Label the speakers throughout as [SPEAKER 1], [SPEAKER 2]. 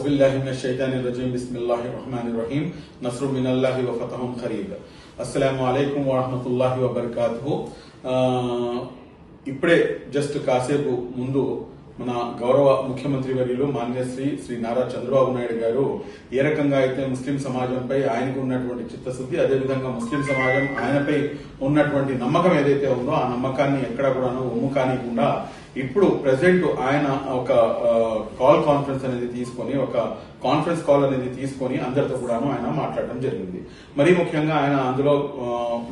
[SPEAKER 1] أعوذ بالله من الشيطان الرجيم بسم الله الرحمن الرحيم نصر من الله وفتح قريب السلام عليكم ورحمة الله وبركاته ఆ, ఇప్పుడే జస్ట్ కాసేపు ముందు మన గౌరవ ముఖ్యమంత్రి వర్యులు మాన్యశ్రీ శ్రీ నారా చంద్రబాబు నాయుడు గారు ఏ రకంగా అయితే ముస్లిం సమాజంపై ఆయనకు ఉన్నటువంటి చిత్తశుద్ధి అదేవిధంగా ముస్లిం సమాజం ఆయనపై ఉన్నటువంటి నమ్మకం ఏదైతే ఉందో ఆ నమ్మకాన్ని ఎక్కడ కూడాను ఒమ్ము కానికుండా ఇప్పుడు ప్రెసెంట్ ఆయన ఒక కాల్ కాన్ఫరెన్స్ అనేది తీసుకొని ఒక కాన్ఫరెన్స్ కాల్ అనేది తీసుకొని అందరితో కూడాను ఆయన మాట్లాడడం జరిగింది. మరీ ముఖ్యంగా ఆయన అందులో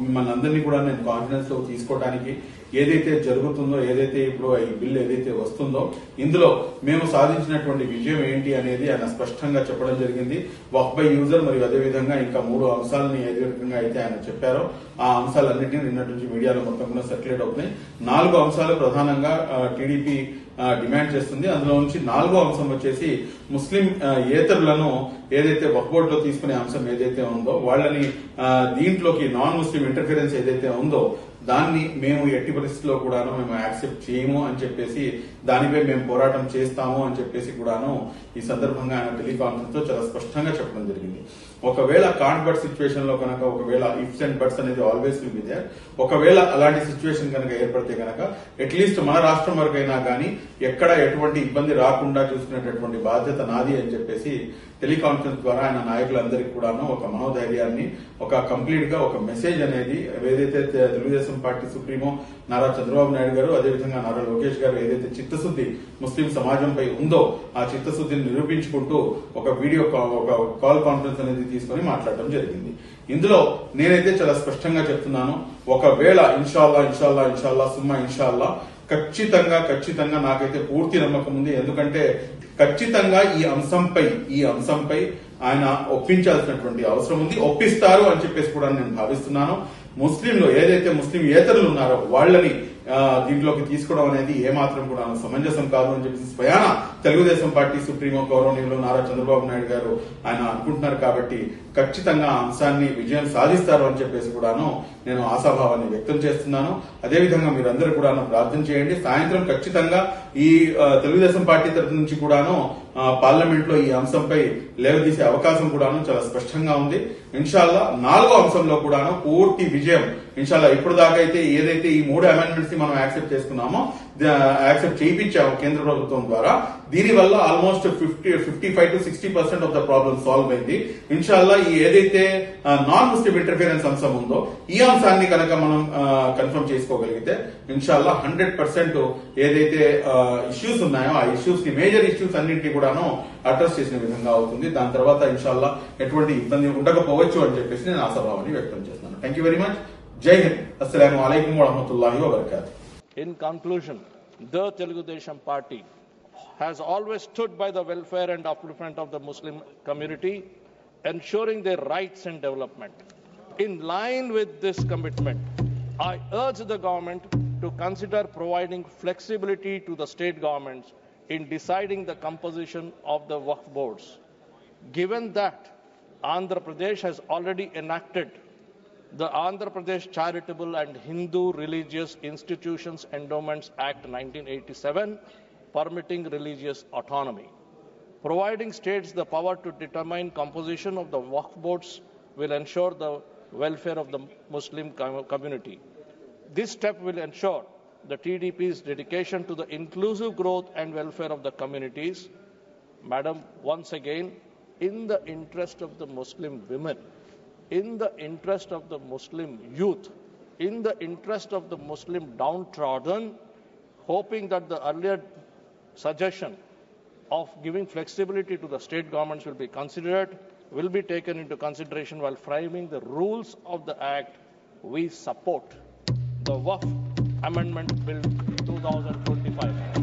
[SPEAKER 1] మిమ్మల్ని అందరినీ కూడా నేను కాన్ఫిడెన్స్లో తీసుకోవడానికి ఏదైతే జరుగుతుందో ఏదైతే ఇప్పుడు ఈ బిల్ ఏదైతే వస్తుందో ఇందులో మేము సాధించినటువంటి విజయం ఏంటి అనేది ఆయన స్పష్టంగా చెప్పడం జరిగింది. వక్ బై యూజర్ మరియు అదేవిధంగా ఇంకా మూడు అంశాలని ఏ విధంగా అయితే ఆయన చెప్పారో ఆ అంశాలన్నింటినీ నిన్నటి నుంచి మీడియాలో మొత్తం కూడా సర్క్యులేట్ అవుతున్నాయి. నాలుగు అంశాలు ప్రధానంగా టీడీపీ డిమాండ్ చేస్తుంది. అందులో నుంచి నాలుగో అంశం వచ్చేసి ముస్లిం ఏతరులను ఏదైతే వక్బోర్డ్లో తీసుకునే అంశం ఏదైతే ఉందో వాళ్ళని దీంట్లోకి నాన్ ముస్లిం ఇంటర్ఫిరెన్స్ ఏదైతే ఉందో దాన్ని మేము ఎట్టి పరిస్థితిలో కూడాను మేము యాక్సెప్ట్ చేయము అని చెప్పేసి దానిపై మేము పోరాటం చేస్తాము అని చెప్పేసి కూడాను ఈ సందర్భంగా ఆయన టెలికాన్ఫరెన్స్లో చాలా స్పష్టంగా చెప్పడం జరిగింది. ఒకవేళ కాంట్ బట్ సిచ్యువేషన్లో కనుక ఒకవేళ ఇఫ్స్ అండ్ బట్స్ అనేది ఆల్వేస్ విల్ బి దేర్. ఒకవేళ అలాంటి సిచ్యువేషన్ కనుక ఏర్పడితే కనుక అట్లీస్ట్ మన రాష్ట్రం వరకైనా కానీ ఎక్కడ ఎటువంటి ఇబ్బంది రాకుండా చూసుకునేటటువంటి బాధ్యత నాది అని చెప్పేసి టెలికాన్ఫరెన్స్ ద్వారా ఆయన నాయకులందరికీ కూడాను ఒక మనోధైర్యాన్ని ఒక కంప్లీట్గా ఒక మెసేజ్ అనేది ఏదైతే తెలుగుదేశం తెలుగుదేశం పార్టీ సుప్రీమో నారా చంద్రబాబు నాయుడు గారు అదేవిధంగా నారా లోకేష్ గారు ఏదైతే చిత్తశుద్ధి ముస్లిం సమాజంపై ఉందో ఆ చిత్తశుద్ధిని నిరూపించుకుంటూ ఒక వీడియో కా- ఒక కాల్ కాన్ఫరెన్స్ అనేది తీసుకొని మాట్లాడడం జరిగింది. ఇందులో నేనైతే చాలా స్పష్టంగా చెప్తున్నాను. ఒకవేళ ఇన్షాల్లా ఇన్షాల్లా ఇన్షాల్లా సుమ్మా ఇన్షాల్లా ఖచ్చితంగా ఖచ్చితంగా నాకైతే పూర్తి నమ్మకం ఉంది. ఎందుకంటే ఖచ్చితంగా ఈ అంశంపై ఈ అంశంపై ఆయన ఒప్పించాల్సినటువంటి అవసరం ఉంది. ఒప్పిస్తారు అని చెప్పేసి కూడా నేను భావిస్తున్నాను. ముస్లింలు ఏదైతే ముస్లిం ఏతరులు ఉన్నారో వాళ్ళని దీంట్లోకి తీసుకోవడం అనేది ఏమాత్రం కూడా సమంజసం కాదు అని చెప్పేసి స్వయాన తెలుగుదేశం పార్టీ సుప్రీమో గౌరవనీయులు నారా చంద్రబాబు నాయుడు గారు ఆయన అనుకుంటున్నారు కాబట్టి ఖచ్చితంగా అంశాన్ని విజయం సాధిస్తారు అని చెప్పేసి కూడాను నేను ఆశాభావాన్ని వ్యక్తం చేస్తున్నాను. అదేవిధంగా మీరందరూ కూడాను ప్రార్థన చేయండి. సాయంత్రం ఖచ్చితంగా ఈ తెలుగుదేశం పార్టీ తరఫు నుంచి కూడాను పార్లమెంట్లో ఈ అంశంపై లేవదీసే అవకాశం కూడాను చాలా స్పష్టంగా ఉంది. ఇన్షాల్లా నాలుగో అంశంలో కూడాను పూర్తి విజయం. ఇన్షాల్లా ఇప్పుడు దాకా అయితే ఏదైతే ఈ మూడు అమెండ్మెంట్స్ని మనం యాక్సెప్ట్ చేసుకున్నామో యాక్సెప్ట్ చేయించాము కేంద్ర ప్రభుత్వం ద్వారా. దీని వల్ల almost fifty fifty five to sixty percent of the problem solve అయింది. ఇన్షాల్లా ఈ ఏదైతే నాన్ ముస్లిం ఇంటర్ఫిరెన్స్ అంశం ఉందో ఈ అంశాన్ని కనుక మనం కన్ఫర్మ్ చేసుకోగలిగితే ఇన్షాల్లా హండ్రెడ్ పర్సెంట్ ఏదైతే ఇష్యూస్ ఉన్నాయో ఆ ఇష్యూస్ని మేజర్ ఇష్యూస్ అన్నింటినీ కూడాను అడ్రస్ చేసిన విధంగా అవుతుంది. దాని తర్వాత ఇన్షాల్లా ఎటువంటి ఇబ్బంది ఉండకపోవచ్చు అని చెప్పేసి నేను ఆశాభావాన్ని వ్యక్తం చేస్తున్నాను. థ్యాంక్ యూ వెరీ మచ్ జై హింద్. అస్సలం అయికం వరహమతుల్లాహి వబర్కాతు.
[SPEAKER 2] In conclusion, the Telugu Desam party has always stood by the welfare and upliftment of the Muslim community, ensuring their rights and development. In line with this commitment, I urge the government to consider providing flexibility to the state governments in deciding the composition of the Waqf boards. Given that Andhra Pradesh has already enacted the Andhra Pradesh Charitable and Hindu Religious Institutions Endowments Act 1987, permitting religious autonomy. Providing states the power to determine composition of the Waqf boards will ensure the welfare of the Muslim com- community. This step will ensure the TDP's dedication to the inclusive growth and welfare of the communities. Madam, once again, in the interest of the Muslim women, in the interest of the Muslim youth, in the interest of the Muslim downtrodden, hoping that the earlier suggestion of giving flexibility to the state governments will be considered, will be taken into consideration while framing the rules of the Act. We support the WAF Amendment Bill 2025.